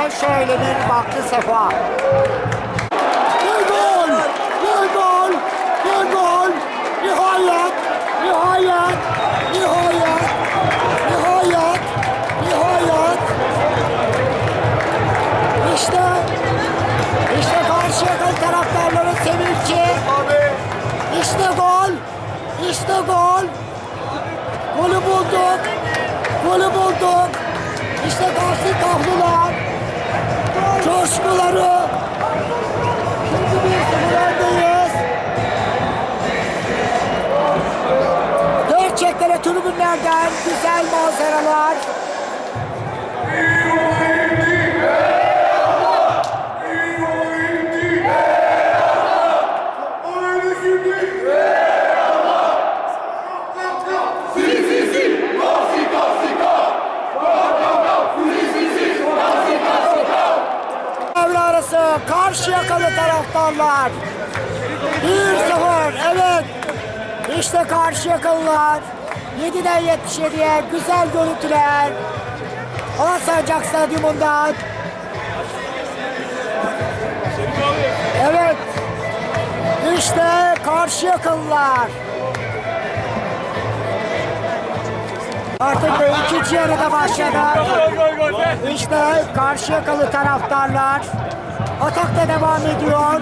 diye şöyle bir baktı Sefa. Bir gol! Bir gol! Bir gol! Nihayet! Nihayet! Nihayet! Nihayet! Nihayet! İşte işte Karşıyaka taraftarların sevinci. İşte gol. İşte gol. Golü bulduk. Golü bulduk. İşte Gazi Kahlular. Coşkuları. Şimdi bir sıfırlardayız. Gerçekten de tribünlerden güzel manzaralar. Karşıyakalı taraftarlar. 1-0 evet. İşte Karşıyakalılar. 7'den 77'ye güzel görüntüler. Alasancak Stadyumundan. Evet. İşte Karşıyakalılar. Artık ikinci yarıda başladı. İşte Karşıyakalı taraftarlar. Atakta devam ediyor.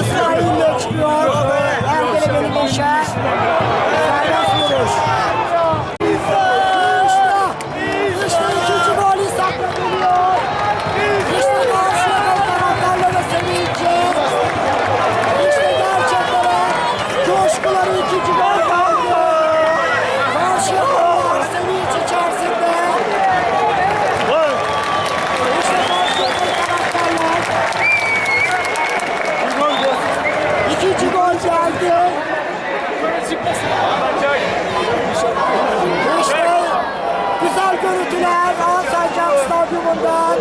İsrail'le çıkıyor. Ergele benim işe. Serbest vuruş. İşte, işte ikinci gol İshak'la geliyor. İşte Karşıyakalı taraftarların sevinci. İşte gerçekten coşkuları ikinci gol kaldı. Karşıyakalılar sevinç içerisinde. İşte Karşıyakalı taraftarlar. İkinci gol geldi. İşte güzel görüntüler Alsancak Stadyumundan.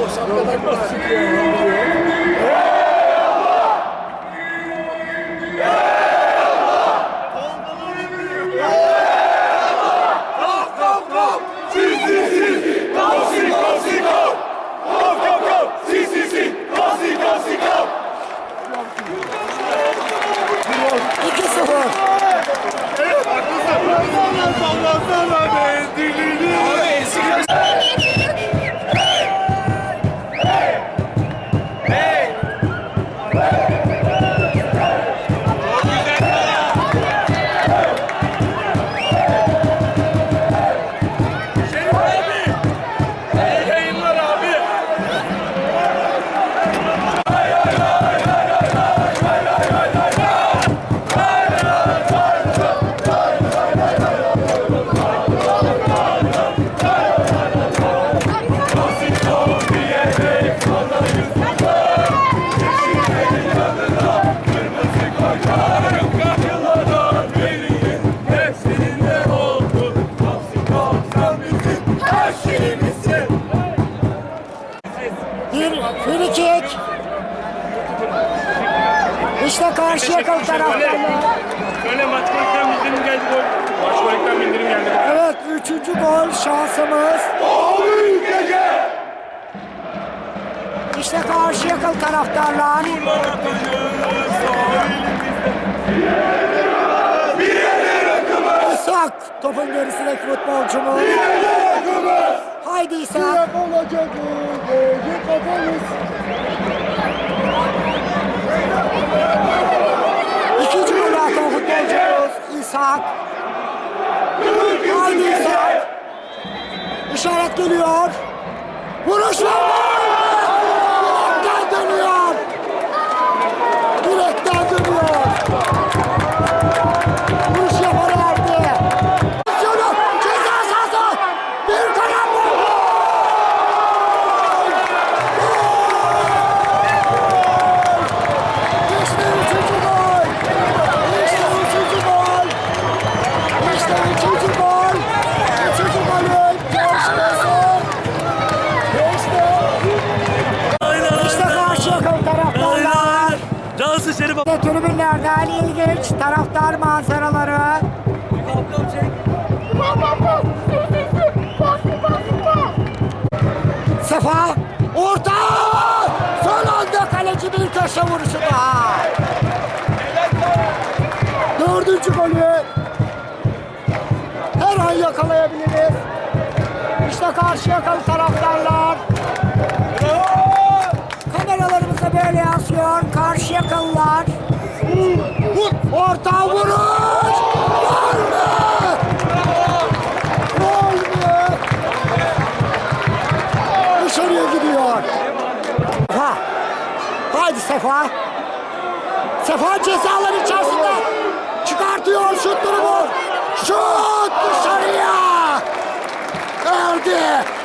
İşte Karşıyakalı taraftarlar. Şöyle maç golükten bildirim geldi gol. Maç golükten bildirim geldi. Evet üçüncü gol şansımız. İşte Karşıyakalı taraftarlar. İshak topun gerisindeki futbolcumuz. Haydi İshak. Atan İshak. Haydi İshak. İşaret geliyor. Vuruş. Ve tribünlerden ilginç taraftar manzaraları. Sefa. Orta. Son anda kaleci bir köşe vuruşu daha. Dördüncü golü. Her an yakalayabiliriz. İşte karşıya kalı taraftarlar. geliyor. Karşı yakalılar. Orta vuruş. Var mı? Gol mü? Dışarıya gidiyor. Ha. Haydi Sefa. Sefa cezalar içerisinde çıkartıyor şut durumu. Şut dışarıya. Erdi.